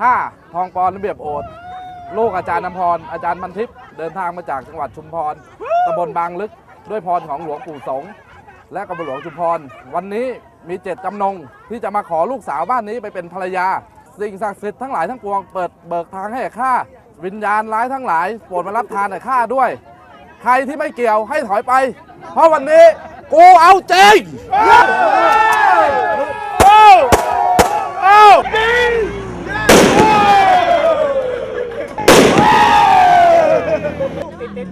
ข้าทองปอนระเบียบโอดลูกอาจารย์นำพร อาจารย์มันทิพย์เดินทางมาจากจังหวัดชุมพรตำบลบางลึกด้วยพรของหลวงปู่สงฆ์และกรมหลวงชุมพร วันนี้มีเจตจำนงที่จะมาขอลูกสาวบ้านนี้ไปเป็นภรรยา สิ่งศักดิ์สิทธิ์ทั้งหลายทั้งปวงเปิดเบิกทางให้ข้าวิญญาณร้ายทั้งหลายโปรดมารับทานให้ข้าด้วย ใครที่ไม่เกี่ยวให้ถอยไป เพราะวันนี้กูเอาจริง ไ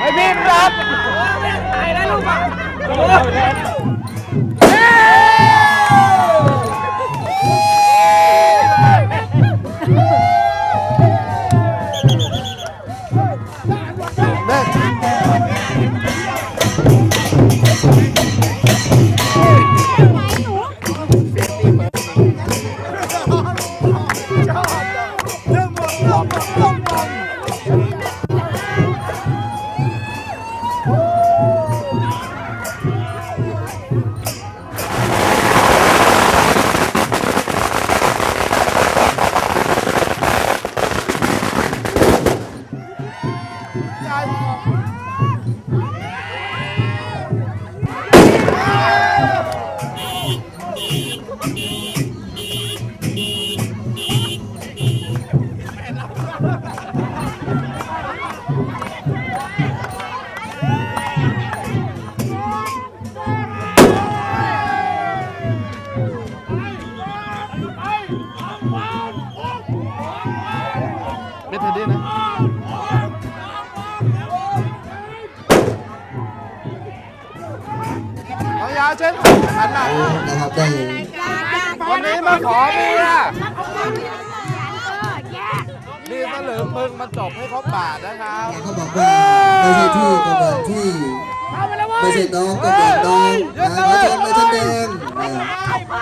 อ้พี่ครับเป็น น้องยาเช่นขันหนักนะครับได้วันนี้มาขอเมียนี่ตะเหลิมมึงมันจบให้ครบบาทนะครับเขาบอกว่าไม่ใช่ที่ก็เหมือนที่ไม่ใช่น้องก็เหมือนน้องนะมาชนมาชนแดงนะ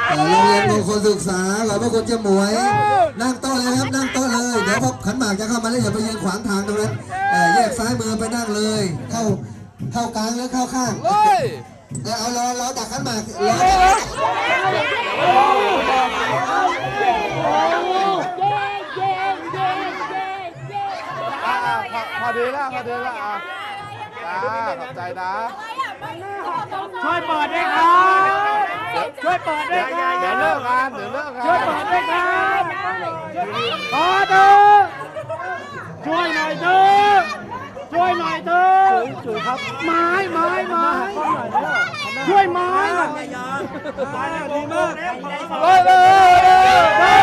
แต่โรงเรียนมงคลศึกษาขอพระคุณเจ้าหมวย นั่งโต๊ะเลยครับนั่งโต๊ะเลยเดี๋ยวพอขันหมากจะเข้ามาแล้วอย่าไปยืนขวางทางตรงนั้นแยกซ้ายมือไปนั่งเลย เข้าเข้ากลางหรือเข้าข้างเฮ้ย เออเอารอรอดักขันหมากรออะอะพอพอดีแล้วพอดีแล้วอะจ้าขอบใจนะ ช่วยเปิดด้วยครับ ช่วยเปิดด้วยครับเดี๋ยวเลิกงานเดี๋ยวเลิกงานช่วยเปิดด้วยครับขอเถอะช่วยหน่อยเถอะช่วยหน่อยเถอะช่วยครับไม้ไม้ไม้ช่วยไม้หน่อย ดีมากเฮ้ยเ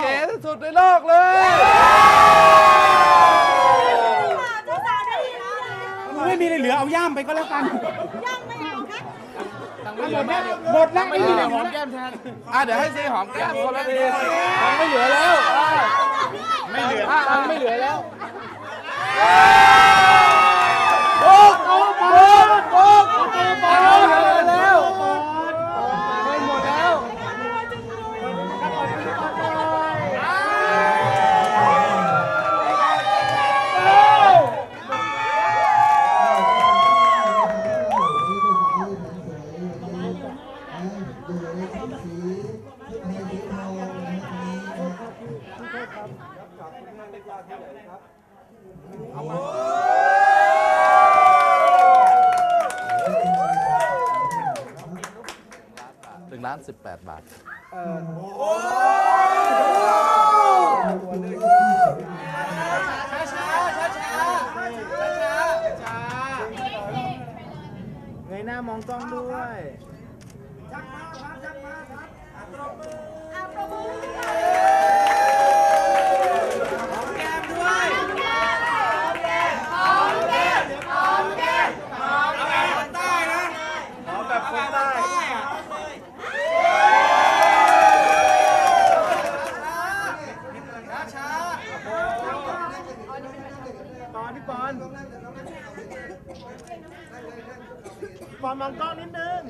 เก๋ที่สุดในโลกเลย เจ้าสาวได้ยินไหมไม่มีอะไรเหลือเอาย่ามไปก็แล้วกันยังไม่เอาครับหมดแล้วหมดแล้วไม่มีอะไรหอมแก้มแทนอะเดี๋ยวให้ซีหอมแก้มคนละทีมันไม่เหลือแล้วอะไม่เหลืออะอะไม่เหลือแล้วโหนึ่งล้านสิบแปดบาทเง ปอนพี่ปอนบปอนมองกล้องนิดนึง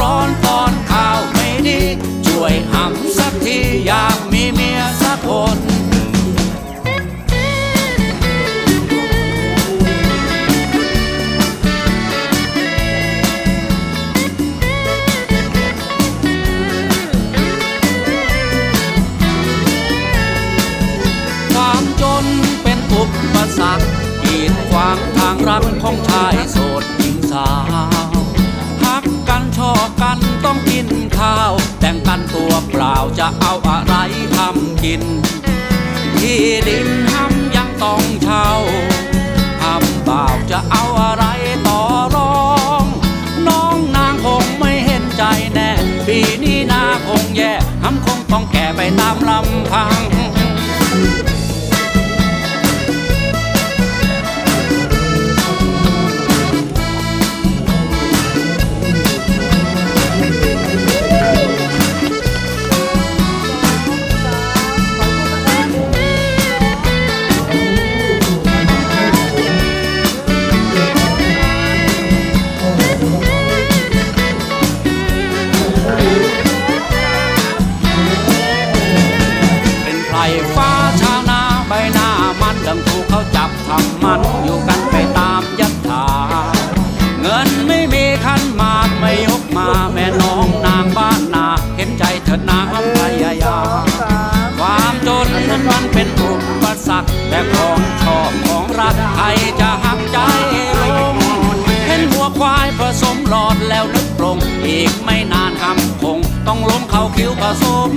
ร้อนตอนข่าวไม่ดี ช่วยหำสักทีอยากมีเมียสักคน กินข้าว แต่งกันตัวเปล่าจะเอาอะไรทำกิน ที่ดินห้ำยังต้องเช่าห้ำบ่าวจะเอาอะไรต่อรอง น้องนางคงไม่เห็นใจแน่ ปีนี้นาคงแย่ห้ำคงต้องแก่ไปตามลำพัง จับทำมันอยู่กันไปตามยัตถาเงินไม่มีคันมากไม่ยกมาแม่น้องนางบ้านนาเห็นใจเถิดนาพยายามความจนนั้นมันเป็นอุปสรรคแต่ของชอบของรักใครจะหักใจลงเห็นหัวควายผสมหลอดแล้วนึกปรงอีกไม่นานคำคงต้องล้มเขาคิ้วผสม